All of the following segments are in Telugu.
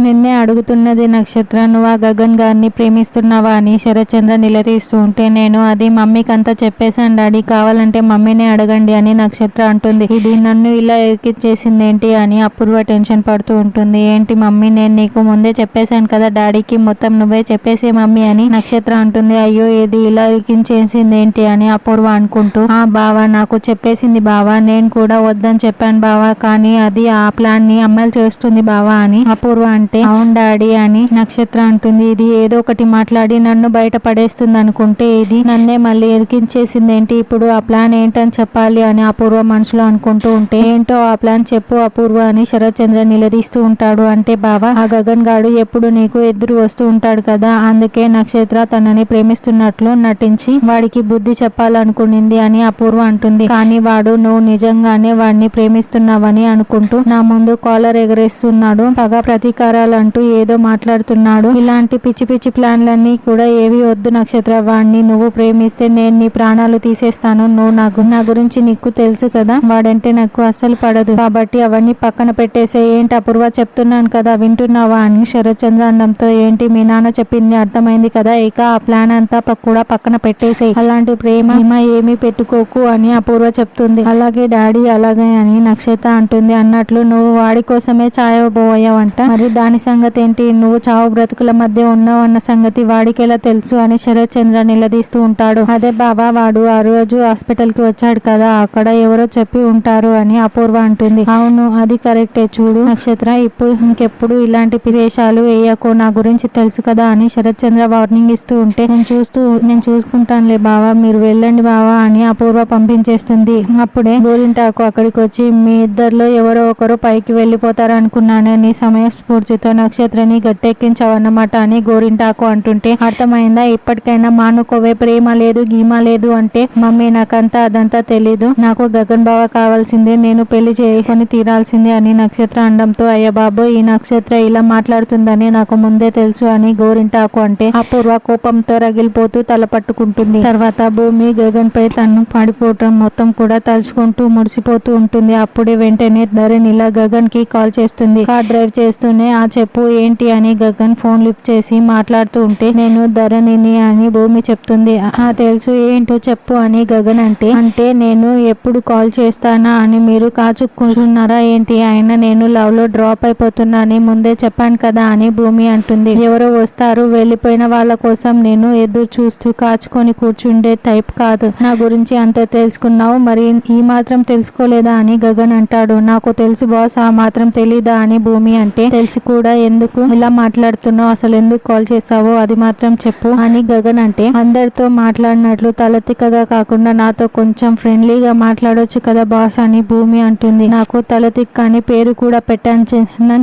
నిన్నే అడుగుతున్నది నక్షత్ర నువ్వు ఆ గగన్ గారిని ప్రేమిస్తున్నావా అని శరత్చంద్ర నిలదీస్తూ ఉంటే నేను అది మమ్మీకి అంతా చెప్పేశాను డాడీ కావాలంటే మమ్మీనే అడగండి అని నక్షత్ర అంటుంది. ఇది నన్ను ఇలా ఎక్కిచ్చేసింది ఏంటి అని అపూర్వ టెన్షన్ పడుతూ ఉంటుంది. ఏంటి మమ్మీ నేను నీకు ముందే చెప్పేశాను కదా డాడీకి మొత్తం నువ్వే చెప్పేసే మమ్మీ అని నక్షత్ర అంటుంది. అయ్యో ఇది ఇలా ఎక్కించేసింది ఏంటి అని అపూర్వ అనుకుంటూ ఆ బావా నాకు చెప్పేసింది బావా నేను కూడా వద్దని చెప్పాను బావా కానీ అది ఆ ప్లాన్ని అమలు చేస్తుంది బావా అని అపూర్వ అంటే అవును డాడీ అని నక్షత్ర అంటుంది. ఇది ఏదో ఒకటి మాట్లాడి నన్ను బయట పడేస్తుంది అనుకుంటే ఇది నన్నే మళ్ళీ ఎరికించేసింది ఏంటి ఇప్పుడు ఆ ప్లాన్ ఏంటని చెప్పాలి అని అపూర్వ మనసులో అనుకుంటూ ఉంటే ఏంటో ఆ ప్లాన్ చెప్పు అపూర్వ అని శరత్ చంద్ర నిలదీస్తూ ఉంటాడు. అంటే బావా ఆ గగన్ గాడు ఎప్పుడు నీకు ఎదురు వస్తూ ఉంటాడు కదా అందుకే నక్షత్ర తనని ప్రేమిస్తున్నట్లు నటించి వాడికి బుద్ధి చెప్పాలనుకునింది అని అపూర్వ అంటుంది. కానీ వాడు నువ్వు నిజంగానే వాడిని ప్రేమిస్తున్నావని అనుకుంటూ నా ముందు కాలర్ ఎగరేస్తున్నాడు. పగ ప్రతీకారాలంటూ ఏదో మాట్లాడుతున్నాడు. ఇలాంటి పిచ్చి పిచ్చి ప్లాన్లన్నీ కూడా ఏవి వద్దు నక్షత్ర వాడిని నువ్వు ప్రేమిస్తే నేను నీ ప్రాణాలు తీసేస్తాను. నువ్వు నాకు నా గురించి నీకు తెలుసు కదా. వాడంటే నాకు అస్సలు పడదు. కాబట్టి అవన్నీ పక్కన పెట్టేసే ఏంటి అపూర్వ చెప్తున్నాను కదా. వింటున్నావా అని శరత్చంద్ర అండంతో ఏంటి? మీ నాన్న చెప్పింది అర్థమైంది కదా. ఇక ఆ ప్లాన్ అంతా కూడా పక్కన పెట్టేసేయ్. అలాంటి ప్రేమ హిమ ఏమీ పెట్టుకోకు అని అపూర్వ చెప్తుంది. అలాగే డాడీ అలాగే అని నక్షత్ర అంటుంది. అన్నట్లు నువ్వు వాడి కోసమే చాయబోయావంట మరి దాని సంగతి ఏంటి? నువ్వు చావు బ్రతుకుల మధ్య ఉన్నావు అన్న సంగతి వాడికి ఎలా తెలుసు అని శరత్ చంద్ర నిలదీస్తూ ఉంటాడు. అదే బాబా వాడు ఆ రోజు హాస్పిటల్కి వచ్చాడు కదా అక్కడ ఎవరో చెప్పి ఉంటారు అని అపూర్వ అంటుంది. అవును అది కరెక్టే చూడు. నక్షత్ర ఇప్పుడు ఇంకెప్పుడు ఇలాంటి ప్రదేశాలు వేయకు నా గురించి తెలుసు కదా అని శరత్ చంద్ర వార్నింగ్ ఇస్తూ ఉంటే నేను చూస్తూ నేను చూసుకుంటానులే బావా మీరు వెళ్ళండి బావా అని అపూర్వ పంపించేస్తుంది. అప్పుడే గోరింటాకు అక్కడికి వచ్చి మీ ఇద్దరిలో ఎవరో ఒకరు పైకి వెళ్ళిపోతారు అనుకున్నాను నీ సమయస్ఫూర్తి స్ఫూర్తితో నక్షత్రని గట్టెక్కించావన్నమాట అని గోరింటాకు అంటుంటే అర్థమైందా? ఇప్పటికైనా మానుకోవే ప్రేమ లేదు గీమ లేదు అంటే మమ్మీ నాకంతా అదంతా తెలీదు. నాకు గగన్ బావ కావాల్సిందే నేను పెళ్ళి చేసుకొని తీరాల్సిందే అని నక్షత్ర అండంతో అయ్య బాబు ఈ నక్షత్ర ఇలా మాట్లాడుతుందని నాకు ముందే తెలుసు అని గోరింటాకు అంటే అపూర్వ కోపంతో రగిలిపోతూ తల పట్టుకుంటుంది. తర్వాత భూమి గగన్ పై తను పడిపోవటం మొత్తం కూడా తలుచుకుంటూ ముడిసిపోతూ ఉంటుంది. అప్పుడే వెంటనే ధరణిలా గగన్కి కాల్ చేస్తుంది. కార్ డ్రైవ్ చేస్తూనే ఆ చెప్పు ఏంటి అని గగన్ ఫోన్ లిఫ్ట్ చేసి మాట్లాడుతూ ఉంటే నేను ధరణిని అని భూమి చెప్తుంది. ఆ తెలుసు ఏంటో చెప్పు అని గగన్ అంటే అంటే నేను ఎప్పుడు కాల్ చేస్తానా అని మీరు కాచుకుంటున్నారా ఏంటి? అయినా నేను లవ్లో డ్రాప్ అయిపోతున్నా అని ముందే చెప్పాను కదా అని భూమి అంటుంది. ఎవరో వస్తారు వెళ్ళిపోయిన వాళ్ళ కోసం నేను ఎదురు చూస్తూ కాచుకొని కూర్చుండే టైప్ కాదు. నా గురించి అంత తెలుసుకున్నావు మరి ఈ మాత్రం తెలుసుకోలేదా అని గగన్ అంటాడు. నాకు తెలుసు బాస్ ఆ మాత్రం తెలీదా అని భూమి అంటే తెలుసు కూడా ఎందుకు ఇలా మాట్లాడుతున్నావు? అసలు ఎందుకు కాల్ చేసావో అది మాత్రం చెప్పు అని గగన్ అంటే అందరితో మాట్లాడినట్లు తలతిక్కగా కాకుండా నాతో కొంచెం ఫ్రెండ్లీగా మాట్లాడొచ్చు కదా బాస్ అని భూమి అంటుంది. నాకు తలతిక్క అని పేరు కూడా పెట్టాను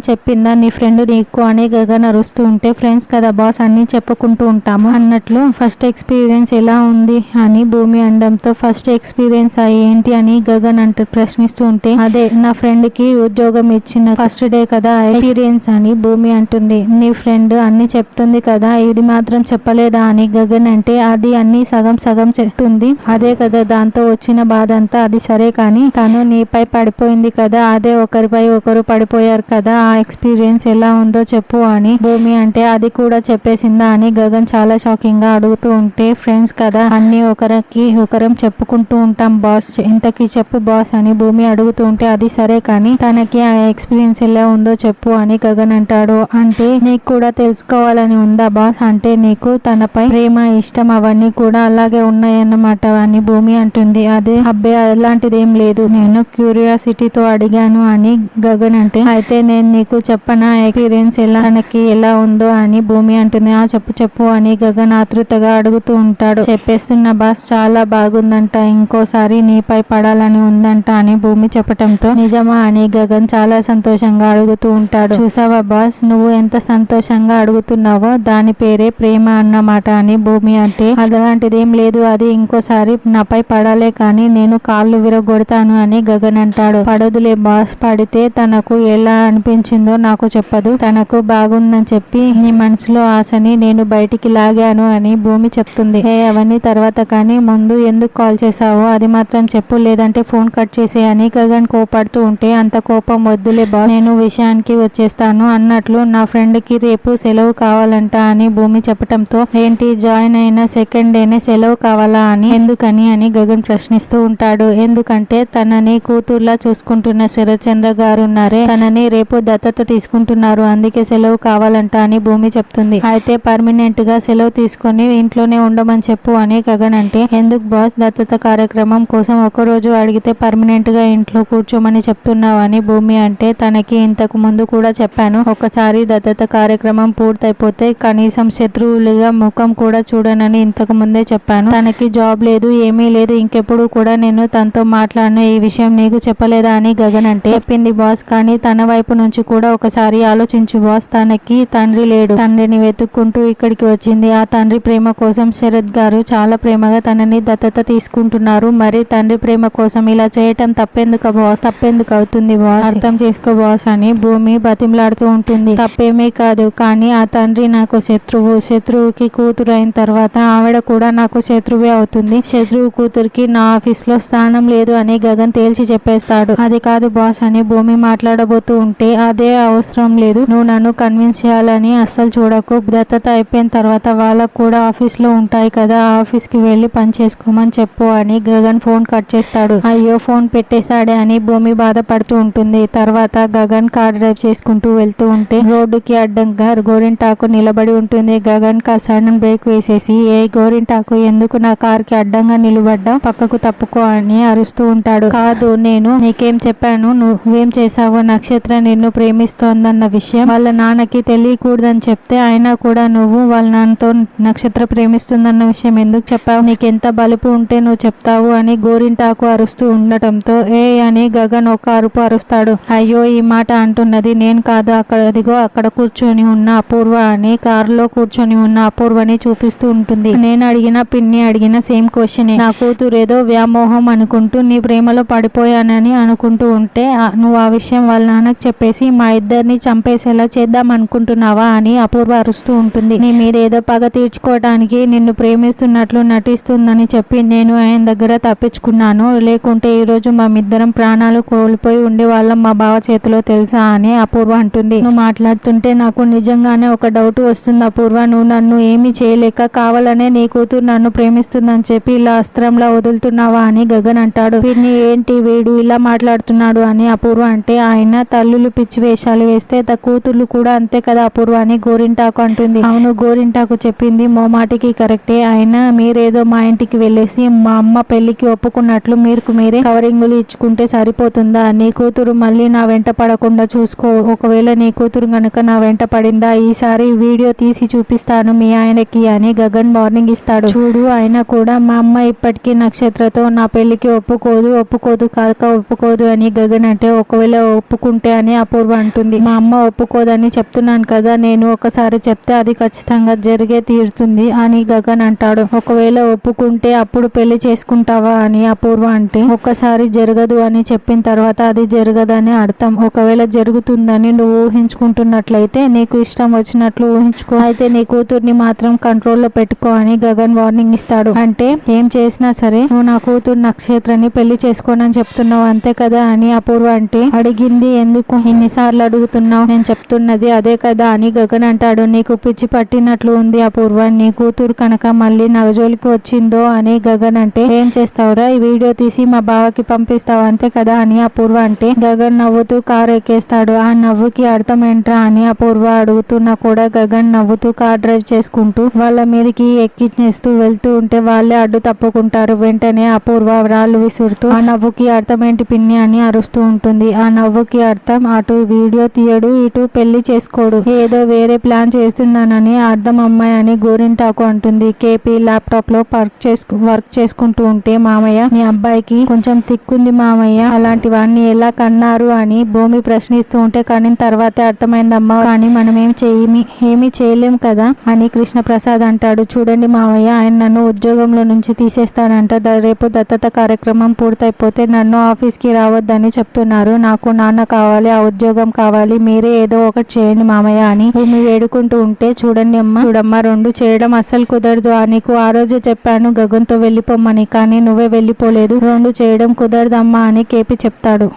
చెప్పిందా నీ ఫ్రెండ్ నీకు అని గగన్ అరుస్తూ ఉంటే ఫ్రెండ్స్ కదా బాస్ అన్ని చెప్పుకుంటూ ఉంటాము అన్నట్లు ఫస్ట్ ఎక్స్పీరియన్స్ ఎలా ఉంది అని భూమి అనడంతో ఫస్ట్ ఎక్స్పీరియన్స్ ఏంటి? అని గగన్ అంటూ ప్రశ్నిస్తూ ఉంటే అదే నా ఫ్రెండ్కి ఉద్యోగం ఇచ్చిన ఫస్ట్ డే కదా ఎక్స్పీరియన్స్ అని భూమి అంటుంది. నీ ఫ్రెండ్ అన్ని చెప్తుంది కదా ఇది మాత్రం చెప్పలేదా అని గగన్ అంటే అది అన్ని సగం సగం చెప్తుంది. అదే కదా దాంతో వచ్చిన బాధ అంతా అది సరే కానీ తను నీపై పడిపోయింది కదా అదే ఒకరిపై ఒకరు పడిపోయారు కదా ఆ ఎక్స్పీరియన్స్ ఎలా ఉందో చెప్పు అని భూమి అంటే అది కూడా చెప్పేసిందా అని గగన్ చాలా షాకింగ్గా అడుగుతూ ఉంటే ఫ్రెండ్స్ కదా అన్ని ఒకరికి ఒకరం చెప్పుకుంటూ ఉంటాం బాస్ ఇంతకీ చెప్పు బాస్ అని భూమి అడుగుతూ ఉంటే అది సరే కానీ తనకి ఆ ఎక్స్పీరియన్స్ ఎలా ఉందో చెప్పు అని గగన్ అంటాడు. అంటే నీకు కూడా తెలుసుకోవాలని ఉందా బాస్? అంటే నీకు తనపై ప్రేమ ఇష్టం అవన్నీ కూడా అలాగే ఉన్నాయన్నమాట అని భూమి అంటుంది. అదే అబ్బే అలాంటిది ఏం లేదు. నేను క్యూరియాసిటీతో అడిగాను అని గగన్ అంటే అయితే నేను నీకు చెప్పనా? ఎక్స్పీరియన్స్ ఎలా? తనకి ఎలా ఉందో అని భూమి అంటుంది. ఆ చెప్పు చెప్పు అని గగన్ ఆతృతగా అడుగుతూ ఉంటాడు. చెప్పేస్తున్న బాస్ చాలా బాగుందంట. ఇంకోసారి నీపై పడాలని ఉందంట అని భూమి చెప్పటంతో నిజమా అని గగన్ చాలా సంతోషంగా అడుగుతూ ఉంటాడు. చూసావా? బాస్ నువ్వు ఎంత సంతోషంగా అడుగుతున్నావో దాని పేరే ప్రేమ అన్నమాట అని భూమి అంటే. అలాంటిదేం లేదు అది ఇంకోసారి నాపై పడాలే కానీ నేను కాళ్ళు విరగొడతాను అని గగన్ అంటాడు. పడదులే బాస్ పడితే తనకు ఎలా అనిపించిందో నాకు చెప్పదు. తనకు బాగుందని చెప్పి నీ మనసులో ఆశని నేను బయటికి లాగాను అని భూమి చెప్తుంది. ఏ అవన్నీ తర్వాత కానీ ముందు ఎందుకు కాల్ చేసావో అది మాత్రం చెప్పు లేదంటే ఫోన్ కట్ చేసే అని గగన్ కోపడుతూ ఉంటే అంత కోపం వద్దులే బాస్. నేను విషయానికి వచ్చేస్తాను చేస్తాను అన్నట్లు నా ఫ్రెండ్కి రేపు సెలవు కావాలంట అని భూమి చెప్పటంతో ఏంటి జాయిన్ అయిన సెకండ్ డేనే సెలవు కావాలా అని? ఎందుకని? అని గగన్ ప్రశ్నిస్తూ ఉంటాడు. ఎందుకంటే తనని కూతుర్లా చూసుకుంటున్న శరత్చంద్ర గారు ఉన్నారే తనని రేపు దత్తత తీసుకుంటున్నారు. అందుకే సెలవు కావాలంట అని భూమి చెప్తుంది. అయితే పర్మనెంట్గా సెలవు తీసుకొని ఇంట్లోనే ఉండమని చెప్పు అని గగన్ అంటే ఎందుకు బాస్? దత్తత కార్యక్రమం కోసం ఒక రోజు అడిగితే పర్మనెంట్గా ఇంట్లో కూర్చోమని చెప్తున్నావు అని భూమి అంటే తనకి ఇంతకు ముందు కూడా చెప్పాను. ఒకసారి దత్తత కార్యక్రమం పూర్తయిపోతే కనీసం శత్రువులుగా ముఖం కూడా చూడనని ఇంతకు ముందే చెప్పాను. తనకి జాబ్ లేదు ఏమీ లేదు ఇంకెప్పుడు కూడా నేను తనతో మాట్లాడిన. ఈ విషయం నీకు చెప్పలేదా అని గగన్ అంటే చెప్పింది బాస్. కానీ తన వైపు నుంచి కూడా ఒకసారి ఆలోచించు బాస్. తనకి తండ్రి లేడు. తండ్రిని వెతుక్కుంటూ ఇక్కడికి వచ్చింది. ఆ తండ్రి ప్రేమ కోసం శరత్ గారు చాలా ప్రేమగా తనని దత్తత తీసుకుంటున్నారు. మరి తండ్రి ప్రేమ కోసం ఇలా చేయటం తప్పేందుకు బాస్? తప్పెందుకు అవుతుంది బాస్? అర్థం చేసుకో బాస్ అని భూమి బతిమలాడుతూ ఉంటుంది. తప్పేమీ కాదు. కానీ ఆ తండ్రి నాకు శత్రువు. శత్రువుకి కూతురు అయిన తర్వాత ఆవిడ కూడా నాకు శత్రువే అవుతుంది. శత్రువు కూతురికి నా ఆఫీస్లో స్థానం లేదు అని గగన్ తేల్చి చెప్పేస్తాడు. అది కాదు బాస్ అని భూమి మాట్లాడబోతూ ఉంటే అదే అవసరం లేదు. నువ్వు నన్ను కన్విన్స్ చేయాలని అస్సలు చూడకు. దత్తత అయిపోయిన తర్వాత వాళ్ళకు కూడా ఆఫీస్లో ఉంటాయి కదా. ఆఫీస్కి వెళ్ళి పని చేసుకోమని చెప్పు అని గగన్ ఫోన్ కట్ చేస్తాడు. అయ్యో ఫోన్ పెట్టేశాడే అని భూమి బాధపడుతూ ఉంటుంది. తర్వాత గగన్ కార్ డ్రైవ్ చేసుకుంటూ వెళ్తూ ఉంటే రోడ్డుకి అడ్డంగా గోరింటాకు నిలబడి ఉంటుంది. గగన్ కా సడన్ బ్రేక్ వేసేసి ఏ గోరింటాకు ఎందుకు నా కార్కి అడ్డంగా నిలబడ్డా పక్కకు తప్పుకో అని అరుస్తూ ఉంటాడు. కాదు నేను నీకేం చెప్పాను? నువ్వేం చేసావో నక్షత్ర నిన్ను ప్రేమిస్తోందన్న విషయం వాళ్ళ నాన్నకి తెలియకూడదని చెప్తే అయినా కూడా నువ్వు వాళ్ళ నాన్నతో నక్షత్ర ప్రేమిస్తుందన్న విషయం ఎందుకు చెప్పావు? నీకెంత బలుపు ఉంటే నువ్వు చెప్తావు అని గోరింటాకు అరుస్తూ ఉండటంతో ఏ అని గగన్ ఒక అరుపు అరుస్తాడు. అయ్యో ఈ మాట అంటున్నది నేను కాదు? అక్కడ అదిగో అక్కడ కూర్చొని ఉన్న అపూర్వ అని కారులో కూర్చొని ఉన్న అపూర్వని చూపిస్తూ ఉంటుంది. నేను అడిగిన పిన్ని అడిగిన సేమ్ క్వశ్చన్ నా కూతురు ఏదో వ్యామోహం అనుకుంటూ నీ ప్రేమలో పడిపోయానని అనుకుంటూ ఉంటే నువ్వు ఆ విషయం వాళ్ళ నాన్నకు చెప్పేసి మా ఇద్దరిని చంపేసేలా చేద్దాం అనుకుంటున్నావా? అని అపూర్వ అరుస్తూ ఉంటుంది. నీ మీద ఏదో పగ తీర్చుకోవడానికి నిన్ను ప్రేమిస్తున్నట్లు నటిస్తుందని చెప్పి నేను ఆయన దగ్గర తప్పించుకున్నాను. లేకుంటే ఈ రోజు ఇద్దరం ప్రాణాలు కోల్పోయి ఉండేవాళ్ళం మా బావ చేతిలో తెలుసా? అని అపూర్వ అంటుంది. నువ్వు మాట్లాడుతుంటే నాకు నిజంగానే ఒక డౌట్ వస్తుంది. అపూర్వ నువ్వు నన్ను ఏమీ చేయలేక కావాలనే నీ కూతురు నన్ను ప్రేమిస్తుందని చెప్పి ఇలా అస్త్రంలా వదులుతున్నావా అని గగన్ అంటాడు. వీడిని ఏంటి వీడు ఇలా మాట్లాడుతున్నాడు అని అపూర్వ అంటే ఆయన తల్లులు పిచ్చి వేషాలు వేస్తే త కూతుర్లు కూడా అంతే కదా అపూర్వ అని గోరింటాకు అంటుంది. అవును గోరింటాకు చెప్పింది మోమాటికి కరెక్టే. ఆయన మీరేదో మా ఇంటికి వెళ్ళేసి మా అమ్మ పెళ్ళికి ఒప్పుకున్నట్లు మీరు మీరే కవరింగులు ఇచ్చుకుంటే సరిపోతుందా? నీ కూతురు మళ్ళీ నా వెంట పడకుండా చూసుకో. ఒకవేళ నీ కూతురు గనుక నా వెంట పడిందా? ఈసారి వీడియో తీసి చూపిస్తాను. మీ ఆయనకి అని గగన్ వార్నింగ్ ఇస్తాడు. చూడు ఆయన కూడా మా అమ్మ ఇప్పటికీ నక్షత్రతో నా పెళ్ళికి ఒప్పుకోదు ఒప్పుకోదు కాక ఒప్పుకోదు అని గగన్ అంటే ఒకవేళ ఒప్పుకుంటే అని అపూర్వ అంటుంది. మా అమ్మ ఒప్పుకోదని చెప్తున్నాను కదా నేను ఒకసారి చెప్తే అది ఖచ్చితంగా జరిగే తీరుతుంది అని గగన్ అంటాడు. ఒకవేళ ఒప్పుకుంటే అప్పుడు పెళ్ళి చేసుకుంటావా అని అపూర్వ అంటే ఒక్కసారి జరగదు అని చెప్పిన తర్వాత అది జరగదని అర్థం. ఒకవేళ జరుగుతుందని నువ్వు ఊహించుకుంటున్నట్లయితే నీకు ఇష్టం వచ్చినట్లు ఊహించుకో. అయితే నీ కూతుర్ని మాత్రం కంట్రోల్లో పెట్టుకో అని గగన్ వార్నింగ్ ఇస్తాడు. అంటే ఏం చేసినా సరే నువ్వు నా కూతురు నక్షత్రాన్ని పెళ్ళి చేసుకోనని చెప్తున్నావు అంతే కదా అని అపూర్వ అంటే అడిగింది. ఎందుకు ఇన్నిసార్లు అడుగుతున్నావు? నేను చెప్తున్నది అదే కదా అని గగన్ అంటాడు. నీకు పిచ్చి పట్టినట్లు ఉంది అపూర్వ. నీ కూతురు కనుక మళ్ళీ నగజోలికి వచ్చిందో అని గగన్ అంటే ఏం చేస్తావురా? ఈ వీడియో తీసి మా బావకి పంపిస్తావు అంతే కదా అని అపూర్వ అంటే గగన్ నవ్వుతూ కారు ఎక్కేస్తాడు ఆ నవ్వుకి అర్థం ఏంట్రా అని అపూర్వ అడుగుతున్నా కూడా గగన్ నవ్వుతూ కార్ డ్రైవ్ చేసుకుంటూ వాళ్ళ మీదకి ఎక్కిచ్చేస్తూ వెళ్తూ ఉంటే వాళ్ళే అడ్డు తప్పుకుంటారు. వెంటనే అపూర్వ రాళ్ళు విసురుతూ ఆ నవ్వుకి అర్థం ఏంటి పిన్ని? అని అరుస్తూ ఉంటుంది. ఆ నవ్వుకి అర్థం అటు వీడియో తీయడు ఇటు పెళ్ళి చేసుకోడు. ఏదో వేరే ప్లాన్ చేస్తున్నానని అర్థం అమ్మాయి అని గోరింటాకు అంటుంది. కేపీ ల్యాప్టాప్లో వర్క్ చేసుకు వర్క్ చేసుకుంటూ ఉంటే మామయ్య మీ అబ్బాయికి కొంచెం తిక్కుంది మామయ్య. అలాంటివన్నీ ఎలా కన్నారు? అని భూమి ప్రశ్నిస్తూ ఉంటే కానీ తర్వాత అర్థమైందమ్మా కానీ మనం ఏం చేయమి ఏమీ చేయలేం కదా అని కృష్ణ ప్రసాద్ అంటాడు. చూడండి మామయ్య ఆయన నన్ను ఉద్యోగంలో నుంచి తీసేస్తానంట రేపు దత్తత కార్యక్రమం పూర్తయిపోతే నన్ను ఆఫీస్కి రావద్దని చెప్తున్నారు. నాకు నాన్న కావాలి ఆ ఉద్యోగం కావాలి మీరే ఏదో ఒకటి చేయండి మామయ్య అని భూమి వేడుకుంటూ ఉంటే చూడండి అమ్మ చూడమ్మా రెండు చేయడం అస్సలు కుదరదు. నీకు ఆ రోజు చెప్పాను గగన్తో వెళ్ళిపోమ్మని కానీ నువ్వే వెళ్ళిపోలేదు. రెండు చేయడం కుదరదమ్మా అని కేపి చెప్తాడు.